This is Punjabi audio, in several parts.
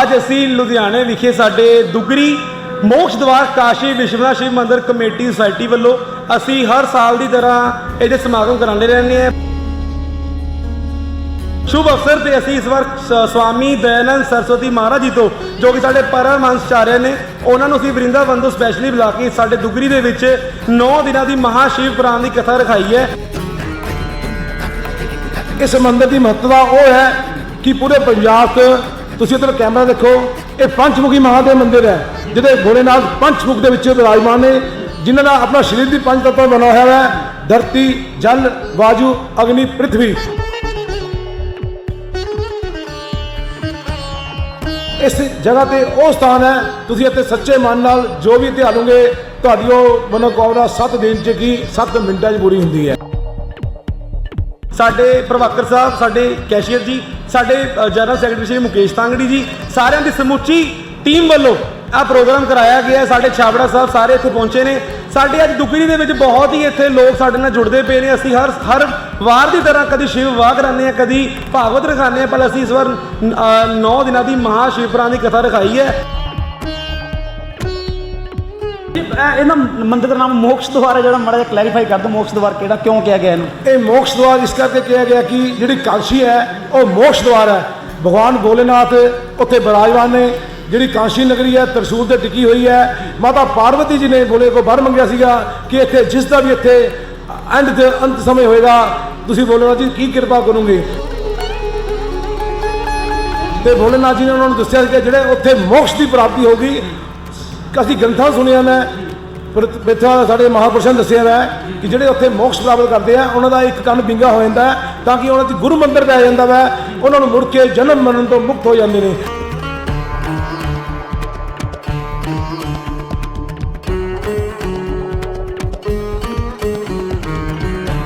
ਅੱਜ ਅਸੀਂ ਲੁਧਿਆਣੇ ਵਿਖੇ ਸਾਡੇ ਦੁਗਰੀ ਮੋਕਸ਼ ਦਵਾਰ ਕਾਸ਼ੀ ਵਿਸ਼ਵਨਾਥ ਸ਼ਿਵ ਮੰਦਿਰ ਕਮੇਟੀ ਸੁਸਾਇਟੀ ਵੱਲੋਂ ਅਸੀਂ ਹਰ ਸਾਲ ਦੀ ਤਰ੍ਹਾਂ ਇਹਦੇ ਸਮਾਗਮ ਕਰਾਉਂਦੇ ਰਹਿੰਦੇ ਹਾਂ। ਸ਼ੁਭ ਅਵਸਰ ਤੇ ਅਸੀਂ ਇਸ ਵਾਰ ਸ- ਸਵਾਮੀ ਦਇਆਨੰਦ ਸਰਸਵਤੀ ਮਹਾਰਾਜ ਜੀ ਤੋਂ, ਜੋ ਕਿ ਸਾਡੇ ਪਰਮਹੰਸਚਾਰਿਆ ਨੇ, ਉਹਨਾਂ ਨੂੰ ਅਸੀਂ ਵਰਿੰਦਾਵਨ ਤੋਂ ਸਪੈਸ਼ਲੀ ਬੁਲਾ ਕੇ ਸਾਡੇ ਦੁਗਰੀ ਦੇ ਵਿੱਚ 9 ਦਿਨਾਂ ਦੀ ਮਹਾ ਸ਼ਿਵ ਪੁਰਾਣ ਦੀ ਕਥਾ ਰਖਾਈ ਹੈ। ਇਸ ਮੰਦਿਰ ਦੀ ਮਹੱਤਤਾ ਉਹ ਹੈ ਕਿ ਪੂਰੇ ਪੰਜਾਬ 'ਚ ਤੁਸੀਂ ਇੱਧਰ ਕੈਮਰਾ ਦੇਖੋ, ਇਹ ਪੰਚਮੁਖੀ ਮਹਾਦੇਵ ਮੰਦਿਰ ਹੈ, ਜਿਹਦੇ ਭੋਲੇਨਾਥ ਪੰਚਮੁਖ ਦੇ ਵਿੱਚ ਵਿਰਾਜਮਾਨ ਨੇ, ਜਿਨ੍ਹਾਂ ਦਾ ਆਪਣਾ ਸਰੀਰ ਦੀ ਪੰਜ ਤੱਤਾਂ ਬਣਿਆ ਹੋਇਆ ਹੈ, ਧਰਤੀ, ਜਲ, ਵਾਯੂ, ਅਗਨੀ ਪ੍ਰithvi ਇਸ ਜਗ੍ਹਾ ਤੇ ਉਹ ਸਥਾਨ ਹੈ, ਤੁਸੀਂ ਇੱਥੇ ਸੱਚੇ ਮਨ ਨਾਲ ਜੋ ਵੀ ਧਿਆਲੋਗੇ ਤੁਹਾਡੀ ਉਹ ਮਨੋਕਾਮਨਾ 7 ਦਿਨ 'ਚ ਕੀ 7 ਮਿੰਟਾਂ 'ਚ ਪੂਰੀ ਹੁੰਦੀ ਹੈ। ਸਾਡੇ ਪ੍ਰਭਾਕਰ ਸਾਹਿਬ, ਸਾਡੇ ਕੈਸ਼ੀਅਰ ਜੀ ਸਾਡੇ ਜਨਰਲ ਸੈਕਟਰੀ ਸ਼੍ਰੀ ਮੁਕੇਸ਼ ਤਾਂਗੜੀ ਜੀ, ਸਾਰਿਆਂ ਦੀ ਸਮੁੱਚੀ ਟੀਮ ਵੱਲੋਂ ਆ ਪ੍ਰੋਗਰਾਮ ਕਰਾਇਆ ਗਿਆ ਸਾਡੇ ਛਾਬੜਾ ਸਾਹਿਬ ਸਾਰੇ ਇੱਥੇ ਪਹੁੰਚੇ ਨੇ। ਸਾਡੇ ਅੱਜ ਦੁਗਰੀ ਦੇ ਵਿੱਚ ਬਹੁਤ ਹੀ ਇੱਥੇ ਲੋਕ ਸਾਡੇ ਨਾਲ ਜੁੜਦੇ ਪਏ ਨੇ। ਅਸੀਂ ਹਰ ਹਰ ਵਾਰ ਦੀ ਤਰ੍ਹਾਂ ਕਦੀ ਸ਼ਿਵ ਵਾਹ ਕਰਾਉਂਦੇ ਹਾਂ, ਕਦੀ ਭਾਗਵਤ ਰਖਾਉਂਦੇ ਹਾਂ, ਪਰ ਅਸੀਂ ਇਸ ਵਾਰ 9 ਦਿਨਾਂ ਦੀ ਮਹਾ ਸ਼ਿਵਪੁਰਾਣ ਦੀ ਕਥਾ ਰਖਾਈ ਹੈ। ਇਹਨਾਂ ਮੰਦਿਰ ਦਾ ਨਾਮ ਮੋਕਸ਼ ਦੁਆਰ ਹੈ, ਜਿਹੜਾ ਮਾੜਾ ਜਿਹਾ ਕਲੈਰੀਫਾਈ ਕਰ ਦਿਓ ਮੋਕਸ਼ ਦੁਆਰ ਕਿਹੜਾ, ਕਿਉਂ ਕਿਹਾ ਗਿਆ ਇਹਨੂੰ? ਇਹ ਮੋਕਸ਼ ਦੁਆਰ ਇਸ ਕਰਕੇ ਕਿਹਾ ਗਿਆ ਕਿ ਜਿਹੜੀ ਕਾਂਸ਼ੀ ਹੈ, ਉਹ ਮੋਕਸ਼ ਦੁਆਰ ਹੈ। ਭਗਵਾਨ ਭੋਲੇਨਾਥ ਉੱਥੇ ਬਿਰਾਜਮਾਨ ਨੇ। ਜਿਹੜੀ ਕਾਂਸ਼ੀ ਨਗਰੀ ਹੈ, ਤਰਸੂਲ ਤੇ ਟਿਕੀ ਹੋਈ ਹੈ। ਮਾਤਾ ਪਾਰਵਤੀ ਜੀ ਨੇ ਬੋਲੇ ਕੋ ਵਰ ਮੰਗਿਆ ਸੀਗਾ ਕਿ ਇੱਥੇ ਜਿਸ ਦਾ ਵੀ ਇੱਥੇ ਅੰਤ ਤੇ ਅੰਤ ਸਮੇਂ ਹੋਏਗਾ, ਤੁਸੀਂ ਭੋਲੇਨਾਥ ਜੀ ਕੀ ਕਿਰਪਾ ਕਰੋਗੇ? ਤੇ ਭੋਲੇਨਾਥ ਜੀ ਨੇ ਉਹਨਾਂ ਨੂੰ ਦੱਸਿਆ ਸੀ ਕਿ ਜਿਹੜੇ ਉੱਥੇ ਮੋਕਸ਼ ਦੀ ਪ੍ਰਾਪਤੀ ਹੋਗੀ ਅਸੀਂ ਗ੍ਰੰਥਾਂ ਸੁਣਿਆ ਮੈਂ, ਪਰ ਬਿਥਾ ਸਾਡੇ ਮਹਾਪੁਰਸ਼ਾਂ ਨੇ ਦੱਸਿਆ ਹੈ ਕਿ ਜਿਹੜੇ ਉੱਥੇ ਮੋਕਸ਼ ਪ੍ਰਾਪਤ ਕਰਦੇ ਆ, ਉਹਨਾਂ ਦਾ ਇੱਕ ਕੰਨ ਬਿੰਗਾ ਹੋ ਜਾਂਦਾ ਤਾਂ ਕਿ ਉਹਨਾਂ ਦੀ ਗੁਰੂ ਮੰਦਰ ਪੈ ਜਾਂਦਾ ਵਾ ਉਹਨਾਂ ਨੂੰ ਮੁੜ ਕੇ ਜਨਮ ਮਰਨ ਤੋਂ ਮੁਕਤ ਹੋ ਜਾਂਦੇ ਨੇ।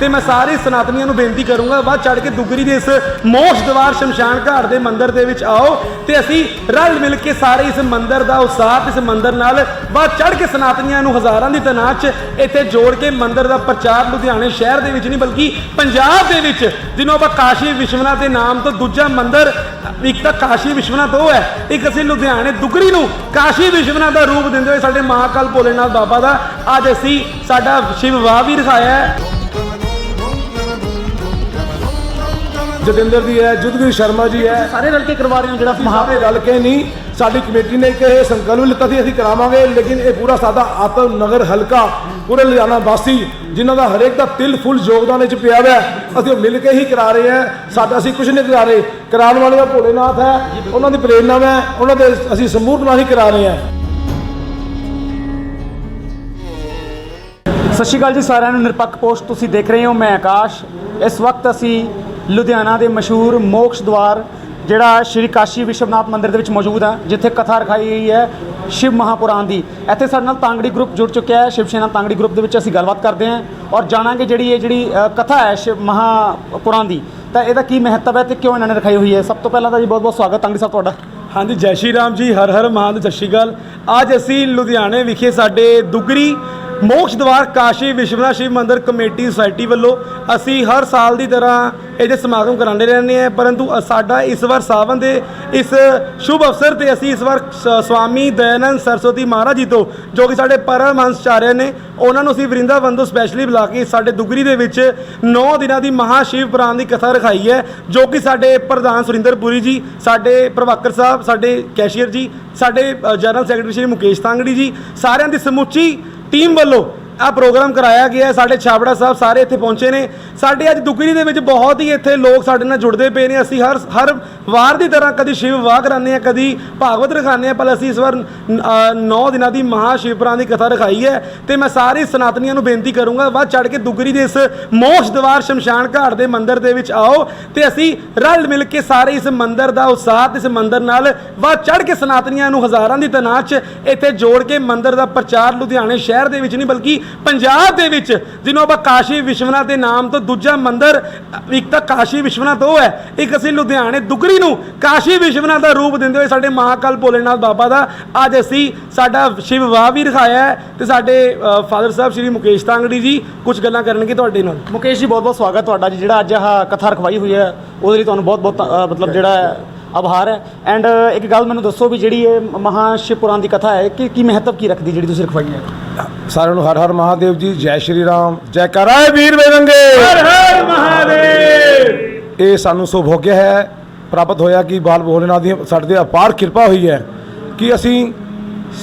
ਤੇ ਮੈਂ ਸਾਰੇ ਸਨਾਤਨੀਆਂ ਨੂੰ ਬੇਨਤੀ ਕਰੂੰਗਾ, ਵੱਧ ਚੜ ਕੇ ਦੁਗਰੀ ਦੇ ਇਸ ਮੋਸ਼ ਦਵਾਰ ਸ਼ਮਸ਼ਾਨ ਘਾਟ ਦੇ ਮੰਦਿਰ ਦੇ ਵਿੱਚ ਆਓ ਤੇ ਅਸੀਂ ਰਲ ਮਿਲ ਕੇ ਸਾਰੇ ਇਸ ਮੰਦਿਰ ਦਾ ਉਤਸ਼ਾਹ, ਇਸ ਮੰਦਿਰ ਨਾਲ ਵੱਧ ਚੜ ਕੇ ਸਨਾਤਨੀਆਂ ਨੂੰ ਹਜ਼ਾਰਾਂ ਦੀ ਤਨਾਤ 'ਚ ਇੱਥੇ ਜੋੜ ਕੇ ਮੰਦਿਰ ਦਾ ਪ੍ਰਚਾਰ ਲੁਧਿਆਣੇ ਸ਼ਹਿਰ ਦੇ ਵਿੱਚ ਨਹੀਂ, ਬਲਕਿ ਪੰਜਾਬ ਦੇ ਵਿੱਚ, ਜਿਹਨੂੰ ਆਪਾਂ ਕਾਸ਼ੀ ਵਿਸ਼ਵਨਾਥ ਦੇ ਨਾਮ ਤੋਂ ਦੂਜਾ ਮੰਦਿਰ, ਇੱਕ ਤਾਂ ਕਾਸ਼ੀ ਵਿਸ਼ਵਨਾਥ ਉਹ ਹੈ, ਇੱਕ ਅਸੀਂ ਲੁਧਿਆਣੇ ਦੁਗਰੀ ਨੂੰ ਕਾਸ਼ੀ ਵਿਸ਼ਵਨਾਥ ਦਾ ਰੂਪ ਦਿੰਦੇ ਹੋਏ ਸਾਡੇ ਮਹਾਕਾਲ ਭੋਲੇਨਾਥ ਬਾਬਾ ਦਾ, ਅੱਜ ਅਸੀਂ ਸਾਡਾ ਸ਼ਿਵ ਵਾਹ ਵੀ ਰਖਾਇਆ ਹੈ। ਜਤਿੰਦਰ ਦੀ ਹੈ ਜੁਦਵੀਰ ਸ਼ਰਮਾ ਜੀ ਹੈ। ਸਾਰੇ ਰਲ ਕੇ ਕਰਵਾ ਰਹੇ ਹੋ ਜਿਹੜਾ ਮਹਾ ਮਹਾਪੇ ਰਲ ਕੇ ਨਹੀਂ ਸਾਡੀ ਕਮੇਟੀ ਨੇ ਇੱਕ ਇਹ ਸੰਕਲਪ ਲਿੱਤਾ ਸੀ ਅਸੀਂ ਕਰਾਵਾਂਗੇ ਲੇਕਿਨ ਇਹ ਪੂਰਾ ਸਾਡਾ ਆਤਮ ਨਗਰ ਹਲਕਾ ਪੂਰੇ ਲੁਧਿਆਣਾ ਵਾਸੀ ਜਿਨ੍ਹਾਂ ਦਾ ਹਰੇਕ ਦਾ ਤਿਲ ਫੁੱਲ ਯੋਗਦਾਨ ਵਿੱਚ ਪਿਆ ਹੋਇਆ ਅਸੀਂ ਉਹ ਮਿਲ ਕੇ ਹੀ ਕਰਾ ਰਹੇ ਹਾਂ। ਸਾਡਾ ਅਸੀਂ ਕੁਝ ਨਹੀਂ ਕਰਾ ਰਹੇ। ਕਰਾਉਣ ਵਾਲੇ ਦਾ ਭੋਲੇਨਾਥ ਹੈ ਉਹਨਾਂ ਦੀ ਪ੍ਰੇਰਨਾ ਹੈ ਉਹਨਾਂ ਦੇ ਅਸੀਂ ਸਮੂਹ ਨਾਲ ਹੀ ਕਰਾ ਰਹੇ ਹਾਂ। ਸਤਿ ਸ਼੍ਰੀ ਅਕਾਲ ਜੀ ਸਾਰਿਆਂ ਨੂੰ। ਨਿਰਪੱਖ ਪੋਸਟ ਤੁਸੀਂ ਦੇਖ ਰਹੇ ਹੋ ਮੈਂ ਆਕਾਸ਼। ਇਸ ਵਕਤ ਅਸੀਂ ਲੁਧਿਆਣਾ ਦੇ ਮਸ਼ਹੂਰ ਮੋਕਸ਼ ਦਵਾਰ, ਜਿਹੜਾ ਸ਼੍ਰੀ ਕਾਸ਼ੀ ਵਿਸ਼ਵਨਾਥ ਮੰਦਿਰ ਦੇ ਵਿੱਚ ਮੌਜੂਦ ਹੈ ਜਿੱਥੇ ਕਥਾ ਰਖਾਈ ਗਈ ਹੈ ਸ਼ਿਵ ਮਹਾਪੁਰਾਣ ਦੀ। ਇੱਥੇ ਸਾਡੇ ਨਾਲ ਤਾਂਗੜੀ ਗਰੁੱਪ ਜੁੜ ਚੁੱਕਿਆ ਹੈ। ਸ਼ਿਵ ਸੈਨਾ ਤਾਂਗੜੀ ਗਰੁੱਪ ਦੇ ਵਿੱਚ ਅਸੀਂ ਗੱਲਬਾਤ ਕਰਦੇ ਹਾਂ ਔਰ ਜਾਣਾਂਗੇ ਜਿਹੜੀ ਇਹ ਜਿਹੜੀ ਕਥਾ ਹੈ ਸ਼ਿਵ ਮਹਾਪੁਰਾਣ ਦੀ। ਤਾਂ ਇਹਦਾ ਕੀ ਮਹੱਤਵ ਹੈ ਤੇ ਕਿਉਂ ਇਹਨਾਂ ਨੇ ਰਖਾਈ ਹੋਈ ਹੈ? ਸਭ ਤੋਂ ਪਹਿਲਾਂ ਤਾਂ ਜੀ ਬਹੁਤ ਬਹੁਤ ਸਵਾਗਤ, ਤਾਂਗੜੀ ਸਾਹਿਬ ਤੁਹਾਡਾ। ਹਾਂਜੀ, ਜੈ ਸ਼੍ਰੀ ਰਾਮ ਜੀ ਹਰ ਹਰ ਮਹਾਨ ਸਤਿ ਸ਼੍ਰੀ ਅਕਾਲ। ਅੱਜ ਅਸੀਂ ਲੁਧਿਆਣੇ ਵਿਖੇ ਸਾਡੇ ਦੁਗਰੀ ਮੋਕਸ਼ ਦਵਾਰ ਕਾਸ਼ੀ ਵਿਸ਼ਵਨਾਥ ਸ਼ਿਵ ਮੰਦਿਰ ਕਮੇਟੀ ਸੁਸਾਇਟੀ ਵੱਲੋਂ ਅਸੀਂ ਹਰ ਸਾਲ ਦੀ ਤਰ੍ਹਾਂ ਇਹਦੇ ਸਮਾਗਮ ਕਰਾਉਂਦੇ ਰਹਿੰਦੇ ਹਾਂ ਪਰੰਤੂ ਸਾਡਾ ਇਸ ਵਾਰ ਸਾਵਨ ਦੇ ਇਸ ਸ਼ੁਭ ਅਵਸਰ ਤੇ ਅਸੀਂ ਇਸ ਵਾਰ ਸ- ਸਵਾਮੀ ਦਇਆਨੰਦ ਸਰਸਵਤੀ ਮਹਾਰਾਜ ਜੀ ਤੋਂ ਜੋ ਕਿ ਸਾਡੇ ਪਰਮਹੰਸਚਾਰਿਆ ਨੇ ਉਹਨਾਂ ਨੂੰ ਅਸੀਂ ਵਰਿੰਦਾਵਨ ਤੋਂ ਸਪੈਸ਼ਲੀ ਬੁਲਾ ਕੇ ਸਾਡੇ ਦੁਗਰੀ ਦੇ ਵਿੱਚ 9 ਦਿਨਾਂ ਦੀ ਮਹਾ ਸ਼ਿਵ ਪੁਰਾਣ ਦੀ ਕਥਾ ਰਖਾਈ ਹੈ ਜੋ ਕਿ ਸਾਡੇ ਪ੍ਰਧਾਨ ਸੁਰਿੰਦਰ ਪੁਰੀ ਜੀ ਸਾਡੇ ਪ੍ਰਭਾਕਰ ਸਾਹਿਬ ਸਾਡੇ ਕੈਸ਼ੀਅਰ ਜੀ ਸਾਡੇ ਅ, ਜਨਰਲ ਸੈਕਟਰੀ ਸ਼੍ਰੀ ਮੁਕੇਸ਼ ਤਾਂਗੜੀ ਜੀ ਸਾਰਿਆਂ ਦੀ ਸਮੁੱਚੀ ਟੀਮ ਵੱਲੋਂ ਆ ਪ੍ਰੋਗਰਾਮ ਕਰਾਇਆ ਗਿਆ ਸਾਡੇ ਛਾਬੜਾ ਸਾਹਿਬ ਸਾਰੇ ਇੱਥੇ ਪਹੁੰਚੇ ਨੇ। ਸਾਡੇ ਅੱਜ ਦੁਗਰੀ ਦੇ ਵਿੱਚ ਬਹੁਤ ਹੀ ਇੱਥੇ ਲੋਕ ਸਾਡੇ ਨਾਲ ਜੁੜਦੇ ਪਏ ਨੇ। ਅਸੀਂ ਹਰ ਹਰ ਵਾਰ ਦੀ ਤਰ੍ਹਾਂ ਕਦੀ ਸ਼ਿਵ ਵਾਹ ਕਰਾਉਂਦੇ ਹਾਂ, ਕਦੀ ਭਾਗਵਤ ਰਖਾਉਂਦੇ ਹਾਂ, ਪਰ ਅਸੀਂ ਇਸ ਵਾਰ 9 ਦਿਨਾਂ ਦੀ ਮਹਾ ਸ਼ਿਵਪੁਰਾਣ ਦੀ ਕਥਾ ਰਖਾਈ ਹੈ ਤੇ ਮੈਂ ਸਾਰੇ ਸਨਾਤਨੀਆਂ ਨੂੰ ਬੇਨਤੀ ਕਰੂੰਗਾ, ਵੱਧ ਚੜ ਕੇ ਦੁਗਰੀ ਦੇ ਇਸ ਮੋਕਸ਼ ਦਵਾਰ ਸ਼ਮਸ਼ਾਨ ਘਾਟ ਦੇ ਮੰਦਿਰ ਦੇ ਵਿੱਚ ਆਓ ਤੇ ਅਸੀਂ ਰਲ ਮਿਲ ਕੇ ਸਾਰੇ ਇਸ ਮੰਦਿਰ ਦਾ ਉਤਸ਼ਾਹ ਇਸ ਮੰਦਿਰ ਨਾਲ ਵੱਧ ਚੜ ਕੇ ਸਨਾਤਨੀਆਂ ਨੂੰ ਹਜ਼ਾਰਾਂ ਦੀ ਤਨਾਤ 'ਚ ਇੱਥੇ ਜੋੜ ਕੇ ਮੰਦਿਰ ਦਾ ਪ੍ਰਚਾਰ ਲੁਧਿਆਣੇ ਸ਼ਹਿਰ ਦੇ ਵਿੱਚ ਨਹੀਂ, ਬਲਕਿ ਪੰਜਾਬ ਦੇ ਵਿੱਚ, ਜਿਹਨੂੰ ਆਪਾਂ ਕਾਸ਼ੀ ਵਿਸ਼ਵਨਾਥ ਦੇ ਨਾਮ ਤੋਂ ਦੂਜਾ ਮੰਦਿਰ, ਇੱਕ ਤਾਂ ਕਾਸ਼ੀ ਵਿਸ਼ਵਨਾਥ ਉਹ ਹੈ, ਇੱਕ ਅਸੀਂ ਲੁਧਿਆਣੇ ਦੁਗਰੀ ਨੂੰ ਕਾਸ਼ੀ ਵਿਸ਼ਵਨਾਥ ਦਾ ਰੂਪ ਦਿੰਦੇ ਹੋਏ ਸਾਡੇ ਮਹਾਕਾਲ ਭੋਲੇਨਾਥ ਬਾਬਾ ਦਾ ਅੱਜ ਅਸੀਂ ਸਾਡਾ ਸ਼ਿਵ ਵਾਹ ਵੀ ਰਖਾਇਆ ਹੈ ਤੇ ਸਾਡੇ ਫਾਦਰ ਸਾਹਿਬ ਸ਼੍ਰੀ ਮੁਕੇਸ਼ ਤਾਂਗੜੀ ਜੀ ਕੁਝ ਗੱਲਾਂ ਕਰਨਗੇ ਤੁਹਾਡੇ ਨਾਲ। ਮੁਕੇਸ਼ ਜੀ ਬਹੁਤ ਬਹੁਤ ਸਵਾਗਤ ਤੁਹਾਡਾ ਜੀ, ਜਿਹੜਾ ਅੱਜ ਆਹ ਕਥਾ ਰਖਵਾਈ ਹੋਈ ਹੈ, ਉਹਦੇ ਲਈ ਤੁਹਾਨੂੰ ਬਹੁਤ ਬਹੁਤ ਮਤਲਬ ਜਿਹੜਾ ਹੈ, ਆਭਾਰ ਹੈ। ਐਂਡ ਇੱਕ ਗੱਲ ਮੈਨੂੰ ਦੱਸੋ ਵੀ ਜਿਹੜੀ ਇਹ ਮਹਾ ਸ਼ਿਵਪੁਰਾਣ ਦੀ ਕਥਾ ਹੈ, ਕਿ, ਕੀ ਮਹੱਤਵ ਕੀ ਰੱਖਦੀ ਜਿਹੜੀ ਤੁਸੀਂ ਰਖਵਾਈ ਹੈ ਸਾਰਿਆਂ ਨੂੰ ਹਰ ਹਰ ਮਹਾਦੇਵ ਜੀ ਜੈ ਸ਼੍ਰੀ ਰਾਮ ਜੈ ਕਰਾਏ ਵੀਰ ਬੇਰੰਗੇ ਹਰ ਹਰ ਮਹਾਦੇਵ। ਇਹ ਸਾਨੂੰ ਸੁਭੋਗਿਆ ਹੈ ਪ੍ਰਾਪਤ ਹੋਇਆ ਕਿ ਬਾਲ ਭੋਲੇਨਾਥ ਦੀ ਸਾਡੇ ਤੇ ਅਪਾਰ ਕਿਰਪਾ ਹੋਈ ਹੈ ਕਿ ਅਸੀਂ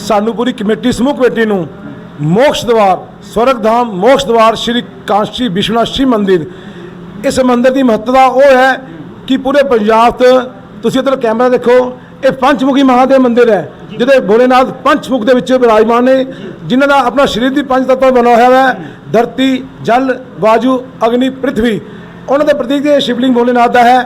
ਸਾਨੂੰ ਪੂਰੀ ਕਮੇਟੀ ਸਮੂਹ ਕਮੇਟੀ ਨੂੰ ਮੋਕਸ਼ ਦਵਾਰ ਸਵਰਗ ਧਾਮ ਮੋਕਸ਼ ਦਵਾਰ ਸ਼੍ਰੀ ਕਾਂਸ਼ੀ ਵਿਸ਼ਵਨਾਥ ਸ਼ਿਵ ਮੰਦਿਰ ਇਸ ਮੰਦਿਰ ਦੀ ਮਹੱਤਤਾ ਉਹ ਹੈ ਕਿ ਪੂਰੇ ਪੰਜਾਬ 'ਚ ਤੁਸੀਂ ਇੱਧਰ ਕੈਮਰਾ ਦੇਖੋ ਇਹ ਪੰਚਮੁਖੀ ਮਹਾਦੇਵ ਮੰਦਿਰ ਹੈ ਜਿਹਦੇ ਭੋਲੇਨਾਥ ਪੰਚਮੁਖ ਦੇ ਵਿੱਚ ਵਿਰਾਜਮਾਨ ਨੇ ਜਿਨ੍ਹਾਂ ਦਾ ਆਪਣਾ ਸਰੀਰ ਦੀ ਪੰਜ ਤੱਤਾਂ ਬਣਿਆ ਹੋਇਆ ਹੈ ਧਰਤੀ ਜਲ ਵਾਯੂ ਅਗਨੀ ਪ੍ਰithvi ਉਹਨਾਂ ਦੇ ਪ੍ਰਤੀਕ ਦੇ ਸ਼ਿਵਲਿੰਗ ਭੋਲੇਨਾਥ ਦਾ ਹੈ।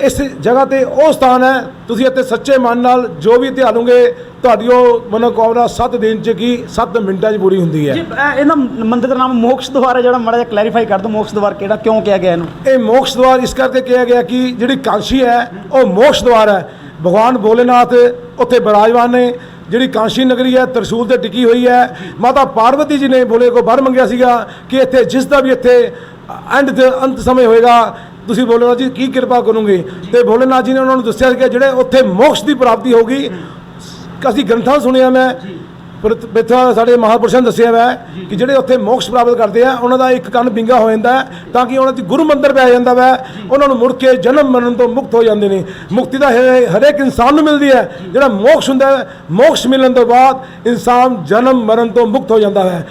ਇਸ ਜਗ੍ਹਾ ਤੇ ਉਹ ਸਥਾਨ ਹੈ ਤੁਸੀਂ ਇੱਥੇ ਸੱਚੇ ਮਨ ਨਾਲ ਜੋ ਵੀ ਧਿਆਲੋਗੇ ਤੁਹਾਡੀ ਉਹ ਮਨੋਕਾਮਨਾ 7 ਦਿਨ ਚ ਕੀ 7 ਮਿੰਟਾਂ 'ਚ ਪੂਰੀ ਹੁੰਦੀ ਹੈ। ਜੀ ਇਹ- ਇਹਦਾ ਮੰਦਿਰ ਦਾ ਨਾਮ ਮੋਕਸ਼ ਦੁਆਰ ਹੈ ਜਿਹੜਾ ਮਾੜਾ ਜਿਹਾ ਕਲੈਰੀਫਾਈ ਕਰ ਦਿਓ ਮੋਕਸ਼ ਦੁਆਰ ਕਿਹੜਾ ਕਿਉਂ ਕਿਹਾ ਗਿਆ ਇਹਨੂੰ? ਇਹ ਮੋਕਸ਼ ਦਵਾਰ ਇਸ ਕਰਕੇ ਕਿਹਾ ਗਿਆ ਕਿ ਜਿਹੜੀ ਕਾਂਸ਼ੀ ਹੈ ਉਹ ਮੋਕਸ਼ ਦਵਾਰ ਹੈ। ਭਗਵਾਨ ਭੋਲੇਨਾਥ ਉੱਥੇ ਬਿਰਾਜਮਾਨ ਨੇ, ਜਿਹੜੀ ਕਾਂਸ਼ੀ ਨਗਰੀ ਹੈ, ਤਰਸ਼ੂਲ ਤੇ ਟਿਕੀ ਹੋਈ ਹੈ। ਮਾਤਾ ਪਾਰਵਤੀ ਜੀ ਨੇ ਭੋਲੇ ਕੋ ਵਰ ਮੰਗਿਆ ਸੀਗਾ ਕਿ ਇੱਥੇ ਜਿਸ ਦਾ ਵੀ ਇੱਥੇ ਐਂਡ ਤੇ ਅੰਤ ਸਮੇਂ ਹੋਏਗਾ, ਤੁਸੀਂ ਭੋਲੇਨਾਥ ਜੀ ਕੀ ਕਿਰਪਾ ਕਰੋਗੇ? ਤੇ ਭੋਲੇਨਾਥ ਜੀ ਨੇ ਉਹਨਾਂ ਨੂੰ ਦੱਸਿਆ ਕਿ ਜਿਹੜੇ ਉੱਥੇ ਮੋਕਸ਼ ਦੀ ਪ੍ਰਾਪਤੀ ਹੋਗੀ ਅਸੀਂ ਗ੍ਰੰਥਾਂ ਸੁਣਿਆ ਮੈਂ ਪਰ ਸਾਡੇ ਮਹਾਪੁਰਸ਼ਾਂ ਨੇ ਦੱਸਿਆ ਹੋਇਆ ਹੈ ਕਿ ਜਿਹੜੇ ਉੱਥੇ ਮੋਕਸ਼ ਪ੍ਰਾਪਤ ਕਰਦੇ ਆ, ਉਹਨਾਂ ਦਾ ਇੱਕ ਕੰਨ ਬਿੰਗਾ ਹੋ ਜਾਂਦਾ ਹੈ, ਤਾਂ ਕਿ ਉਹਨਾਂ ਦੀ ਗੁਰੂ ਮੰਦਰ ਪੈ ਜਾਂਦਾ ਵਾ, ਉਹਨਾਂ ਨੂੰ ਮੁੜ ਕੇ ਜਨਮ ਮਰਨ ਤੋਂ ਮੁਕਤ ਹੋ ਜਾਂਦੇ ਨੇ। ਮੁਕਤੀ ਦਾ ਹਰੇਕ ਇਨਸਾਨ ਨੂੰ ਮਿਲਦੀ ਹੈ। ਜਿਹੜਾ ਮੋਕਸ਼ ਹੁੰਦਾ ਹੈ, ਮੋਕਸ਼ ਮਿਲਣ ਤੋਂ ਬਾਅਦ ਇਨਸਾਨ ਜਨਮ ਮਰਨ ਤੋਂ ਮੁਕਤ ਹੋ ਜਾਂਦਾ ਹੈ।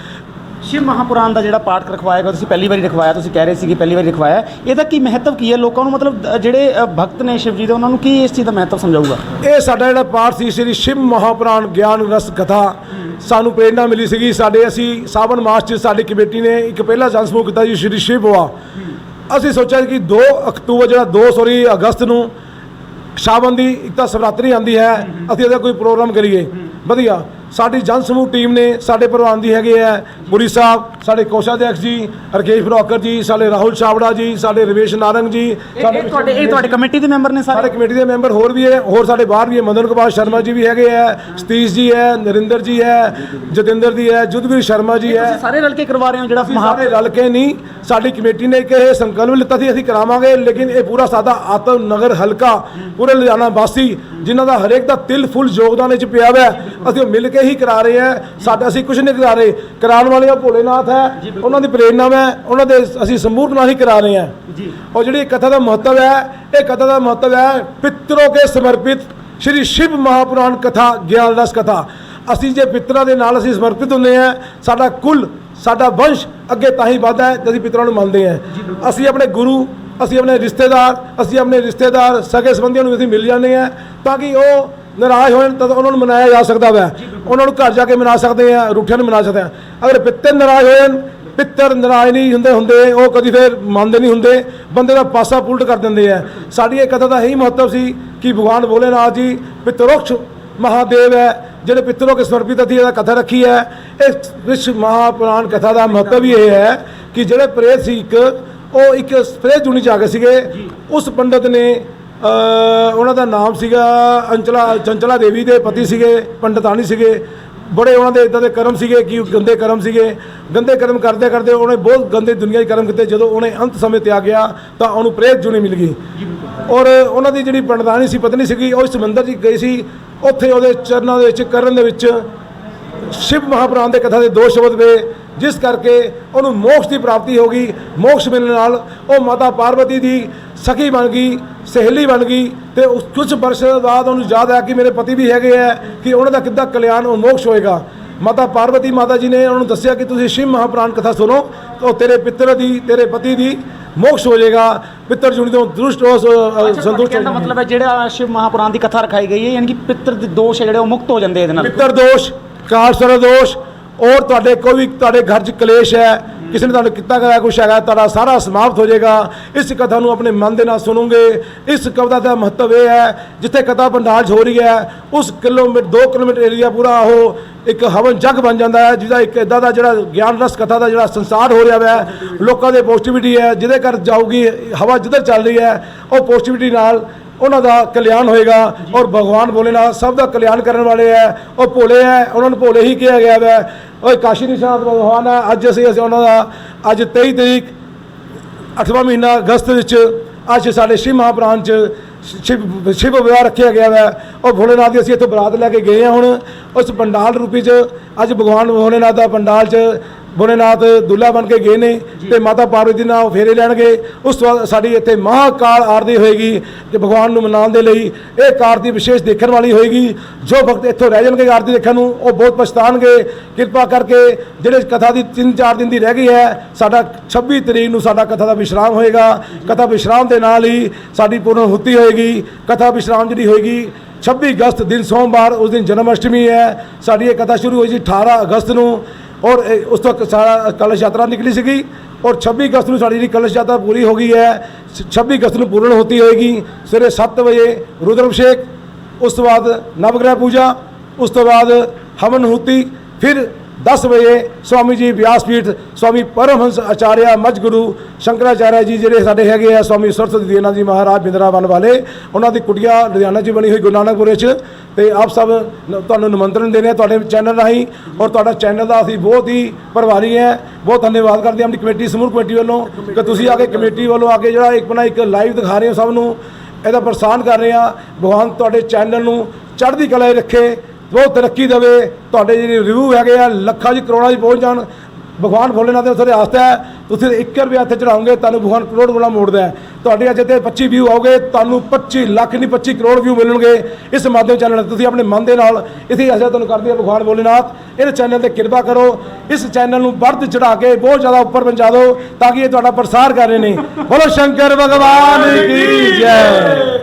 ਸ਼ਿਵ ਮਹਾਪੁਰਾਣ ਦਾ ਜਿਹੜਾ ਪਾਠ ਰਖਵਾਇਆ ਗਿਆ ਤੁਸੀਂ ਪਹਿਲੀ ਵਾਰੀ ਰਖਵਾਇਆ ਤੁਸੀਂ ਕਹਿ ਰਹੇ ਸੀ ਕਿ ਪਹਿਲੀ ਵਾਰੀ ਰਖਵਾਇਆ ਇਹਦਾ ਕੀ ਮਹੱਤਵ ਕੀ ਹੈ? ਲੋਕਾਂ ਨੂੰ ਮਤਲਬ ਅ, ਜਿਹੜੇ ਅ, ਭਗਤ ਨੇ ਸ਼ਿਵ ਜੀ ਦੇ ਉਹਨਾਂ ਨੂੰ ਕੀ ਇਸ ਚੀਜ਼ ਦਾ ਮਹੱਤਵ ਸਮਝਾਊਗਾ? ਇਹ ਸਾਡਾ ਜਿਹੜਾ ਪਾਠ ਸੀ ਸ੍ਰੀ ਸ਼ਿਵ ਮਹਾਪੁਰਾਣ ਗਿਆਨ ਰਸ ਕਥਾ ਸਾਨੂੰ ਪ੍ਰੇਰਣਾ ਮਿਲੀ ਸੀਗੀ। ਸਾਡੇ ਅਸੀਂ ਸਾਵਣ ਮਾਸ 'ਚ ਸਾਡੀ ਕਮੇਟੀ ਨੇ ਇੱਕ ਪਹਿਲਾ ਜਨ ਸਮੂਹ ਕੀਤਾ ਜੀ ਸ਼੍ਰੀ ਸ਼ਿਵ ਹੋਆ। ਅਸੀਂ ਸੋਚਿਆ ਕਿ 2 ਅਕਤੂਬਰ ਜਿਹੜਾ 2 ਸੌਰੀ ਅਗਸਤ ਨੂੰ ਸ਼ਾਵਣ ਦੀ ਇੱਕ ਤਾਂ ਸ਼ਿਵਰਾਤਰੀ ਆਂਦੀ ਹੈ ਅਸੀਂ ਇਹਦਾ ਕੋਈ ਪ੍ਰੋਗਰਾਮ ਕਰੀਏ। ਵਧੀਆ ਸਾਡੀ ਜਨ ਸਮੂਹ ਟੀਮ ਨੇ ਸਾਡੇ ਪ੍ਰਵਾਨ ਦੀ ਹੈਗੇ ਹੈ ਪੁਰੀ ਸਾਹਿਬ ਸਾਡੇ ਕੋਸ਼ਾਧਿਆਕਸ਼ ਜੀ ਰਕੇਸ਼ ਫਰੋਕਰ ਜੀ ਸਾਡੇ ਰਾਹੁਲ ਛਾਬੜਾ ਜੀ ਸਾਡੇ ਰਵੇਸ਼ ਨਾਰੰਗ ਜੀ ਇਹ ਤੁਹਾਡੇ ਇਹ ਤੁਹਾਡੇ ਕਮੇਟੀ ਦੇ ਮੈਂਬਰ ਨੇ ਸਾਰੇ? ਕਮੇਟੀ ਦੇ ਮੈਂਬਰ ਹੋਰ ਵੀ ਹੈ ਹੋਰ ਸਾਡੇ ਬਾਹਰ ਵੀ ਹੈ ਮਦਨ ਕੁਮਾਰ ਸ਼ਰਮਾ ਜੀ ਵੀ ਹੈਗੇ ਹੈ ਸਤੀਸ਼ ਜੀ ਹੈ ਨਰਿੰਦਰ ਜੀ ਹੈ ਜਤਿੰਦਰ ਜੀ ਹੈ ਜੁਦਵੀਰ ਸ਼ਰਮਾ ਜੀ ਹੈ। ਸਾਰੇ ਰਲ ਕੇ ਕਰਵਾ ਰਹੇ ਹੋ ਜਿਹੜਾ ਸਾਰੇ ਰਲ ਕੇ ਨਹੀਂ ਸਾਡੀ ਕਮੇਟੀ ਨੇ ਇੱਕ ਇਹ ਸੰਕਲਪ ਲਿੱਤਾ ਸੀ ਅਸੀਂ ਕਰਾਵਾਂਗੇ ਲੇਕਿਨ ਇਹ ਪੂਰਾ ਸਾਡਾ ਆਤਮ ਨਗਰ ਹਲਕਾ ਪੂਰੇ ਲੁਧਿਆਣਾ ਵਾਸੀ ਜਿਨ੍ਹਾਂ ਦਾ ਹਰੇਕ ਦਾ ਤਿਲ ਫੁੱਲ ਯੋਗਦਾਨ ਇਹ ਚ ਪਿਆ ਹੋਇਆ ਅਸੀਂ ਉਹ ਮਿਲ ਕੇ ਹੀ ਕਰਾ ਰਹੇ ਹਾਂ ਸਾਡਾ ਅਸੀਂ ਕੁਝ ਨਹੀਂ ਕਰਾ ਰਹੇ ਕਰਾਉਣ ਵਾਲੇ ਉਹ ਭੋਲੇਨਾਥ ਹੈ ਉਹਨਾਂ ਦੀ ਪ੍ਰੇਰਣਾ ਹੈ ਉਹਨਾਂ ਦੇ ਅਸੀਂ ਸੰਪੂਰਨ ਨਾਲ ਹੀ ਕਰਾ ਰਹੇ ਹਾਂ। ਜੀ। और ਜਿਹੜੀ ਕਥਾ ਦਾ ਮਹੱਤਵ ਹੈ ਇਹ ਕਥਾ ਦਾ ਮਹੱਤਵ ਹੈ ਪਿਤਰੋਂ ਕੇ ਸਮਰਪਿਤ ਸ਼੍ਰੀ ਸ਼ਿਵ ਮਹਾਪੁਰਾਣ ਕਥਾ ਗਿਆਨ ਰਸ ਕਥਾ। ਅਸੀਂ ਜੇ ਪਿਤਰਾਂ ਦੇ ਨਾਲ ਅਸੀਂ ਸਮਰਪਿਤ ਹੁੰਦੇ ਹਾਂ ਸਾਡਾ ਕੁਲ ਸਾਡਾ ਵੰਸ਼ ਅੱਗੇ ਤਾਂ ਹੀ ਵੱਧਦਾ ਹੈ ਜਦ ਅਸੀਂ ਪਿਤਰਾਂ ਨੂੰ ਮੰਨਦੇ ਹਾਂ। ਅਸੀਂ ਆਪਣੇ ਗੁਰੂ ਅਸੀਂ ਆਪਣੇ ਰਿਸ਼ਤੇਦਾਰ ਅਸੀਂ ਆਪਣੇ ਰਿਸ਼ਤੇਦਾਰ ਸਗੇ ਸੰਬੰਧੀਆਂ ਨੂੰ ਅਸੀਂ ਮਿਲ ਜਾਂਦੇ ਹਾਂ ਤਾਂ ਕਿ ਉਹ ਨਾਰਾਜ਼ ਹੋਣ ਤਾਂ ਉਹਨਾਂ ਨੂੰ ਮਨਾਇਆ ਜਾ ਸਕਦਾ ਵੈ। ਉਹਨਾਂ ਨੂੰ ਘਰ ਜਾ ਕੇ ਮਨਾ ਸਕਦੇ ਆ ਰੁੱਠਿਆਂ ਨੂੰ ਮਨਾ ਸਕਦੇ ਆ। ਅਗਰ ਪਿੱਤਰ ਨਾਰਾਜ਼ ਹੋ ਜਾਣ ਪਿੱਤਰ ਨਾਰਾਜ਼ ਨਹੀਂ ਹੁੰਦੇ ਹੁੰਦੇ ਉਹ ਕਦੀ ਫਿਰ ਮੰਨਦੇ ਨਹੀਂ ਹੁੰਦੇ। ਬੰਦੇ ਦਾ ਪਾਸਾ ਉਲਟ ਕਰ ਦਿੰਦੇ ਆ। ਸਾਡੀ ਇਹ ਕਥਾ ਦਾ ਇਹੀ ਮਹੱਤਵ ਸੀ ਕਿ ਭਗਵਾਨ ਭੋਲੇਨਾਥ ਜੀ ਪਿਤਰੋਕਸ਼ ਮਹਾਦੇਵ ਹੈ ਜਿਹੜੇ ਪਿਤਰੋਂ ਕੇ ਸਮਰਪਿਤ ਅਸੀਂ ਇਹਦਾ ਕਥਾ ਰੱਖੀ ਹੈ। ਇਸ ਵਿਸ਼ਵ ਮਹਾਪੁਰਾਣ ਕਥਾ ਦਾ ਮਹੱਤਵ ਇਹ ਹੈ ਕਿ ਜਿਹੜੇ ਪ੍ਰੇਤ ਸੀ ਇੱਕ ਉਹ ਇੱਕ ਪ੍ਰੇਤ ਜੁਨੀ ਜਾ ਕੇ ਸੀਗੇ। ਉਸ ਪੰਡਤ ਨੇ ਉਹਨਾਂ ਦਾ ਨਾਮ ਸੀਗਾ ਅੰਚਲਾ ਚੰਚਲਾ ਦੇਵੀ ਦੇ ਪਤੀ ਸੀਗੇ ਪੰਡਤਾਨੀ ਸੀਗੇ। ਬੜੇ ਉਹਨਾਂ ਦੇ ਇਦਾਂ ਦੇ ਕਰਮ ਸੀਗੇ ਕਿ ਗੰਦੇ ਕਰਮ ਸੀਗੇ। ਗੰਦੇ ਕਰਮ ਕਰਦੇ ਕਰਦੇ ਉਹਨੇ ਬਹੁਤ ਗੰਦੇ ਦੁਨੀਆ 'ਚ ਕਰਮ ਕੀਤੇ। ਜਦੋਂ ਉਹਨੇ ਅੰਤ ਸਮੇਂ ਤੇ ਆ ਗਿਆ ਤਾਂ ਉਹਨੂੰ ਪ੍ਰੇਤ ਜੁਨੀ ਮਿਲ ਗਈ। ਔਰ ਉਹਨਾਂ ਦੀ ਜਿਹੜੀ ਪੰਡਤਾਨੀ ਸੀ ਪਤਨੀ ਸੀਗੀ ਉਹ ਸਮੁੰਦਰ 'ਚ ਗਈ ਸੀ। ਉੱਥੇ ਉਹਦੇ ਚਰਨਾਂ ਦੇ ਵਿੱਚ ਕਰਨ ਦੇ ਵਿੱਚ ਸ਼ਿਵ ਮਹਾਪੁਰਾਣ ਦੇ ਕਥਾ ਦੇ ਦੋ ਸ਼ਬਦ ਵੇ ਜਿਸ ਕਰਕੇ ਉਹਨੂੰ ਮੋਕਸ਼ ਦੀ ਪ੍ਰਾਪਤੀ ਹੋ ਗਈ। ਮੋਕਸ਼ ਮਿਲਣ ਨਾਲ ਉਹ ਮਾਤਾ ਪਾਰਵਤੀ ਦੀ ਸਖੀ ਬਣ ਗਈ ਸਹੇਲੀ ਬਣ ਗਈ ਤੇ ਉਸ ਕੁਝ ਵਰਸ਼ ਬਾਅਦ ਉਹਨੂੰ ਯਾਦ ਆਇਆ ਕਿ ਮੇਰੇ ਪਤੀ ਵੀ ਹੈਗੇ ਆ ਕਿ ਉਹਨਾਂ ਦਾ ਕਿੱਦਾਂ ਕਲਿਆਣ ਉਹ ਮੋਕਸ਼ ਹੋਏਗਾ। ਮਾਤਾ ਪਾਰਵਤੀ ਮਾਤਾ ਜੀ ਨੇ ਉਹਨਾਂ ਨੂੰ ਦੱਸਿਆ ਕਿ ਤੁਸੀਂ ਸ਼ਿਵ ਮਹਾਪੁਰਾਣ ਕਥਾ ਸੁਣੋ ਤਾਂ ਤੇਰੇ ਪਿੱਤਰ ਦੀ ਤੇਰੇ ਪਤੀ ਦੀ ਮੋਕਸ਼ ਹੋ ਜਾਏਗਾ। ਪਿੱਤਰ ਜੁਣੀ ਤੋਂ ਦ੍ਰਿਸ਼ਟ ਹੋ ਸੰਤੁਸ਼ਟ ਹੋ ਦਾ ਮਤਲਬ ਹੈ ਜਿਹੜਾ ਸ਼ਿਵ ਮਹਾਪੁਰਾਣ ਦੀ ਕਥਾ ਰਖਾਈ ਗਈ ਹੈ ਯਾਨੀ ਕਿ ਪਿੱਤਰ ਦੇ ਦੋਸ਼ ਹੈ ਜਿਹੜੇ ਉਹ ਮੁਕਤ ਹੋ ਜਾਂਦੇ ਇਹਦੇ ਨਾਲ। ਪਿੱਤਰ ਦੋਸ਼ ਕਾਲਸਰ ਦੋਸ਼ ਔਰ ਤੁਹਾਡੇ ਕੋਈ ਵੀ ਤੁਹਾਡੇ ਘਰ 'ਚ ਕਲੇਸ਼ ਹੈ ਕਿਸੇ ਨੇ ਤੁਹਾਨੂੰ ਕੀਤਾ ਗਿਆ ਕੁਛ ਹੈਗਾ, ਤੁਹਾਡਾ ਸਾਰਾ ਸਮਾਪਤ ਹੋ ਜਾਏਗਾ। ਇਸ ਕਥਾ ਨੂੰ ਆਪਣੇ ਮਨ ਦੇ ਨਾਲ ਸੁਣੋਗੇ। ਇਸ ਕਵਿਤਾ ਦਾ ਮਹੱਤਵ ਇਹ ਹੈ, ਜਿੱਥੇ ਕਥਾ ਪੰਡਾਲ ਹੋ ਰਹੀ ਹੈ, ਉਸ ਕਿਲੋਮੀਟਰ 2 ਕਿਲੋਮੀਟਰ ਏਰੀਆ ਪੂਰਾ ਉਹ ਇੱਕ ਹਵਨ ਜਗ ਬਣ ਜਾਂਦਾ ਹੈ, ਜਿਹਦਾ ਇੱਕ ਇਦਾਂ ਦਾ ਜਿਹੜਾ ਗਿਆਨ ਰਸ ਕਥਾ ਦਾ ਜਿਹੜਾ ਸੰਸਾਰ ਹੋ ਰਿਹਾ ਹੈ ਲੋਕਾਂ ਦੇ ਪੋਜ਼ਿਟਿਵਿਟੀ ਹੈ, ਜਿਹਦੇ ਘਰ ਜਾਊਗੀ, ਹਵਾ ਜਿੱਧਰ ਚੱਲ ਰਹੀ ਹੈ, ਉਹ ਪੋਜ਼ਿਟਿਵਿਟੀ ਨਾਲ ਉਹਨਾਂ ਦਾ ਕਲਿਆਣ ਹੋਏਗਾ ਔਰ ਭਗਵਾਨ ਭੋਲੇਨਾਥ ਸਭ ਦਾ ਕਲਿਆਣ ਕਰਨ ਵਾਲੇ ਹੈ, ਉਹ ਭੋਲੇ ਹੈ, ਉਹਨਾਂ ਨੂੰ ਭੋਲੇ ਹੀ ਕਿਹਾ ਗਿਆ ਹੈ ਉਹ ਕਾਸ਼ੀ ਨਿਸ਼ਾਨ ਭਗਵਾਨ ਹੈ, ਅੱਜ ਅਸੀਂ ਅਸੀਂ ਉਹਨਾਂ ਦਾ ਅੱਜ 23 ਤਰੀਕ 8ਵਾਂ ਮਹੀਨਾ ਅਗਸਤ ਵਿੱਚ ਅੱਜ ਸਾਡੇ ਸ਼ਿਵ ਮਹਾਪੁਰਾਣ ਚ ਸ਼ਿਵ ਸ਼ਿਵ ਵਿਆਹ ਰੱਖਿਆ ਗਿਆ ਹੈ ਉਹ ਭੋਲੇਨਾਥ ਦੀ ਅਸੀਂ ਇੱਥੋਂ ਬਰਾਤ ਲੈ ਕੇ ਗਏ ਹਾਂ ਹੁਣ। ਉਸ ਪੰਡਾਲ ਰੂਪੀ ਚ ਅੱਜ ਭਗਵਾਨ ਭੋਲੇਨਾਥ ਦਾ ਪੰਡਾਲ ਚ ਭੋਲੇਨਾਥ ਦੁੱਲਾ ਬਣ ਕੇ ਗਏ ਨੇ ਤੇ ਮਾਤਾ ਪਾਰਵਤੀ ਨਾਲ ਫੇਰੇ ਲੈਣਗੇ। ਉਸ ਤੋਂ ਬਾਅਦ ਸਾਡੀ ਇੱਥੇ ਮਹਾਕਾਲ ਆਰਤੀ ਹੋਏਗੀ ਤੇ ਭਗਵਾਨ ਨੂੰ ਮਨਾਉਣ ਦੇ ਲਈ ਇਹ ਦੀ ਵਿਸ਼ੇਸ਼ ਦੇਖਣ ਵਾਲੀ ਹੋਏਗੀ। ਜੋ ਭਗਤ ਇੱਥੋਂ ਰਹਿ ਜਾਣਗੇ ਆਰਤੀ ਦੇਖਣ ਨੂੰ ਉਹ ਬਹੁਤ ਪਛਤਾਣਗੇ। ਕਿਰਪਾ ਕਰਕੇ ਜਿਹੜੇ ਕਥਾ ਦੀ 3-4 ਦਿਨ ਦੀ ਰਹਿ ਗਈ ਹੈ ਸਾਡਾ 26 ਤਰੀਕ ਨੂੰ ਸਾਡਾ ਕਥਾ ਦਾ ਵਿਸ਼ਰਾਮ ਹੋਏਗਾ। ਕਥਾ ਵਿਸ਼ਰਾਮ ਦੇ ਨਾਲ ਹੀ ਸਾਡੀ ਪੂਰਨ ਹੁਤੀ ਹੋਏਗੀ। ਕਥਾ ਵਿਸ਼ਰਾਮ ਜਿਹੜੀ ਹੋਏਗੀ 26 ਅਗਸਤ ਦਿਨ ਸੋਮਵਾਰ ਉਸ ਦਿਨ ਜਨਮ ਅਸ਼ਟਮੀ ਹੈ। ਸਾਡੀ ਇਹ ਕਥਾ ਸ਼ੁਰੂ ਹੋਈ ਸੀ 18 ਅਗਸਤ ਨੂੰ। ਔਰ ਉਸ ਤੋਂ ਸਾਰਾ ਕਲਸ਼ ਯਾਤਰਾ ਨਿਕਲੀ ਸੀਗੀ ਔਰ 26 ਅਗਸਤ ਨੂੰ ਸਾਡੀ ਜਿਹੜੀ ਕਲਸ਼ ਯਾਤਰਾ ਪੂਰੀ ਹੋ ਗਈ ਹੈ 26 ਅਗਸਤ ਨੂੰ ਪੂਰਨ ਹੋਤੀ ਹੋਏਗੀ, ਸਵੇਰੇ 7 ਵਜੇ ਰੁਦਰਭਿਸ਼ੇਕ, ਉਸ ਤੋਂ ਬਾਅਦ ਨਵਗ੍ਰਹਿ ਪੂਜਾ, ਉਸ ਤੋਂ ਬਾਅਦ ਹਵਨ ਹੁਤੀ, ਫਿਰ 10 ਵਜੇ ਸਵਾਮੀ ਜੀ ਵਿਆਸਪੀਠ ਸਵਾਮੀ ਪਰਮਹੰਸ ਆਚਾਰਿਆ ਮਜਗੁਰੂ ਸ਼ੰਕਰਾਚਾਰਿਆ ਜੀ ਜਿਹੜੇ ਸਾਡੇ ਹੈਗੇ ਆ ਸਵਾਮੀ ਸਰਸਵਤੀ ਦੇਵਨਾ ਜੀ ਮਹਾਰਾਜ ਬਿੰਦਰਾਵਨ ਵਾਲੇ ਉਹਨਾਂ ਦੀ ਕੁਟੀਆ ਲੁਧਿਆਣਾ 'ਚ ਬਣੀ ਹੋਈ ਗੁਰੂ ਨਾਨਕਪੁਰੇ 'ਚ ਤੇ ਆਪ ਸਭ ਤੁਹਾਨੂੰ ਨਿਮੰਤਰਣ ਦੇਣੇ ਆ ਤੁਹਾਡੇ ਚੈਨਲ ਰਾਹੀਂ ਔਰ ਤੁਹਾਡਾ ਚੈਨਲ ਦਾ ਅਸੀਂ ਬਹੁਤ ਹੀ ਪ੍ਰਭਾਰੀ ਹੈ ਬਹੁਤ ਧੰਨਵਾਦ ਕਰਦੇ ਹਾਂ ਆਪਣੀ ਕਮੇਟੀ ਸਮੂਹ ਕਮੇਟੀ ਵੱਲੋਂ ਕਿ ਤੁਸੀਂ ਆ ਕੇ ਕਮੇਟੀ ਵੱਲੋਂ ਆ ਕੇ ਜਿਹੜਾ ਇੱਕ ਬਣਾ ਇੱਕ ਲਾਈਵ ਦਿਖਾ ਰਹੇ ਹੋ ਸਭ ਨੂੰ ਇਹਦਾ ਪ੍ਰਸਾਨ ਕਰ ਰਹੇ ਆ ਭਗਵਾਨ ਤੁਹਾਡੇ ਚੈਨਲ ਨੂੰ ਚੜ੍ਹਦੀ ਕਲਾ ਰੱਖੇ ਬਹੁਤ ਤਰੱਕੀ ਦੇਵੇ। ਤੁਹਾਡੇ ਜਿਹੜੇ ਰਿਵਿਊ ਹੈਗੇ ਆ, ਲੱਖਾਂ 'ਚ ਕਰੋੜਾਂ 'ਚ ਪਹੁੰਚ ਜਾਣ। ਭਗਵਾਨ ਭੋਲੇਨਾਥ ਦੇ ਤੁਹਾਡੇ ਆਸਤਾ ਹੈ। ਤੁਸੀਂ 1 ਰੁਪਿਆ ਇੱਥੇ ਚੜਾਓਗੇ ਤੁਹਾਨੂੰ ਭਗਵਾਨ ਕਰੋੜ ਗੁਣਾ ਮੋੜਦਾ ਹੈ। ਤੁਹਾਡੇ ਅੱਜ ਤੇ 25 ਵਿਊ ਆਉਗੇ, ਤੁਹਾਨੂੰ 25 ਲੱਖ ਨਹੀਂ 25 ਕਰੋੜ ਵਿਊ ਮਿਲਣਗੇ। ਇਸ ਮਾਧਿਅਮ ਚੈਨਲ ਤੁਸੀਂ ਆਪਣੇ ਮਨ ਦੇ ਨਾਲ ਇਸੇ ਅਸਾ ਤੁਹਾਨੂੰ ਕਰਦੇ ਆ ਭਗਵਾਨ ਭੋਲੇਨਾਥ। ਇਸ ਚੈਨਲ ਤੇ ਕਿਰਪਾ ਕਰੋ। ਇਸ ਚੈਨਲ ਨੂੰ ਵੱਧ ਚੜਾ ਕੇ ਬਹੁਤ ਜ਼ਿਆਦਾ ਉੱਪਰ ਪਹੁੰਚਾ ਦਿਓ, ਤਾਂ ਕਿ ਇਹ ਤੁਹਾਡਾ ਪ੍ਰਸਾਰ ਕਰ ਰਹੇ ਨੇ। ਬੋਲੋ, ਸ਼ੰਕਰ ਭਗਵਾਨ ਕੀ ਜੈ।